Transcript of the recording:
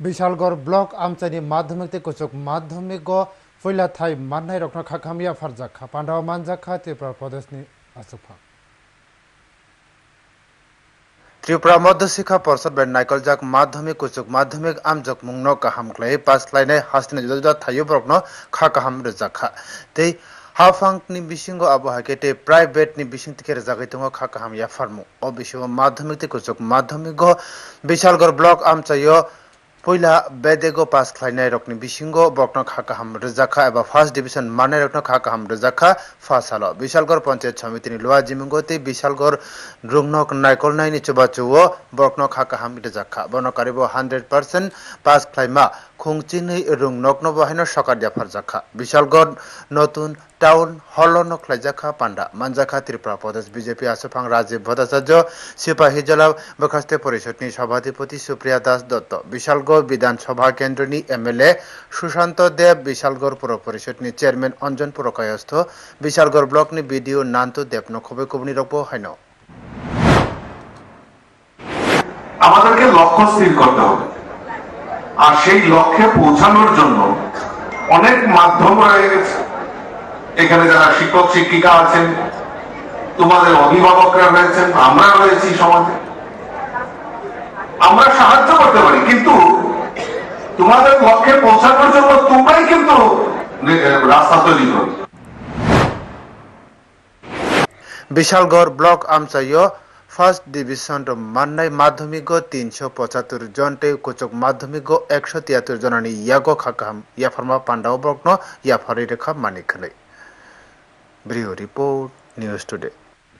Bishalgarh block আমচানি মাধ্যমিক কুচুক মাধ্যমিক फैला थाई माननाय रखना खाखामिया फारजाखा पांडाव मानजाखा त्रिपुरा प्रदेशनि आसुफा त्रिपुरा मध्य शिक्षा परिषद बे नाइकलजाक माध्यमिक उच्च माध्यमिक आमजक मुंगनो काहाम क्लै पास लाइने हासने जुदा जुदा थायो ब्रकनो खा काहाम रजाखा ते হাফাংনি বিশিঙ্গ আবহাওয়াকে প্রাইভেটনি বিশিং থেকে রেজাগাই তঙ্গ খাকা হাম ইয়া ফার্মু ও বিশ্ব মাধ্যমিক থেকে মাধ্যমিক বিশালগড় ব্লক আমচাইয় ब्लक आमचायो पयला बेदेगो पास खालायनाय रकनि बिसिंगो बकनो खा काहाम रोजाखा एबा फार्स्ट डिभिजन मानाय रकनो खा काहाम रोजाखा फार्स्ट हालो बिशालगढ़ पञ्चायत समितिनि लुवा जिमिंगो ते बिशालगढ़ रुंगनक नायकलनायनि चुबाचुओ बकनो खा काहाम रोजाखा बनो कारिबो 100% पास खालायमा খুংচিনি রং নগ্ন বহাইন সকার জাফার জাখা। বিশালগড় নতুন টাউন হল নকলাই খ্লাইজাখা পান্ডা। মানজাখা ত্রিপুরা প্রদেশ বিজেপি আসুফাং রাজীব ভট্টাচার্য, সিপাহী জেলা বখাস্তে পরিষদনি সভাধিপতি সুপ্রিয়া দাস দত্ত। বিশালগড় বিধানসভা কেন্দ্রনি এমএলএ সুশান্ত দেব, বিশালগড় পুর পরিষদনি চেয়ারম্যান অঞ্জন পুরকায়স্থ, বিশালগড় ব্লকনি বিডিও নান্তু দেবন খবে কবনি রকব হয়ন। আমাদেরকে লক্ষ্য স্থির করতে হবে। আর সেই লক্ষ্যে পৌঁছানোর জন্য অনেক মাধ্যম রয়ে গেছে এখানে যারা শিক্ষক, শিক্ষিকা আছেন, তোমাদের অভিভাবকরা রয়েছেন, আমরা রয়েছি সমাজে। আমরা সাহায্য করতে পারি, কিন্তু তোমাদের লক্ষ্যে পৌঁছানোর জন্য তোমরাই কিন্তু রাস্তা তৈরি করো। বিশালগড় ব্লক আমচাইয় ফার্স্ট ডিভিশন মান্নাই মাধ্যমিক তিনশো পঁচাত্তর জনটে, কোচক মাধ্যমিক একশো তিয়াত্তর জনানি ইয়াগো খাকাম, ইয়াফার্মা পান্ডাও বগ্ন, ইয়াফারি Rekha Manik report, news today.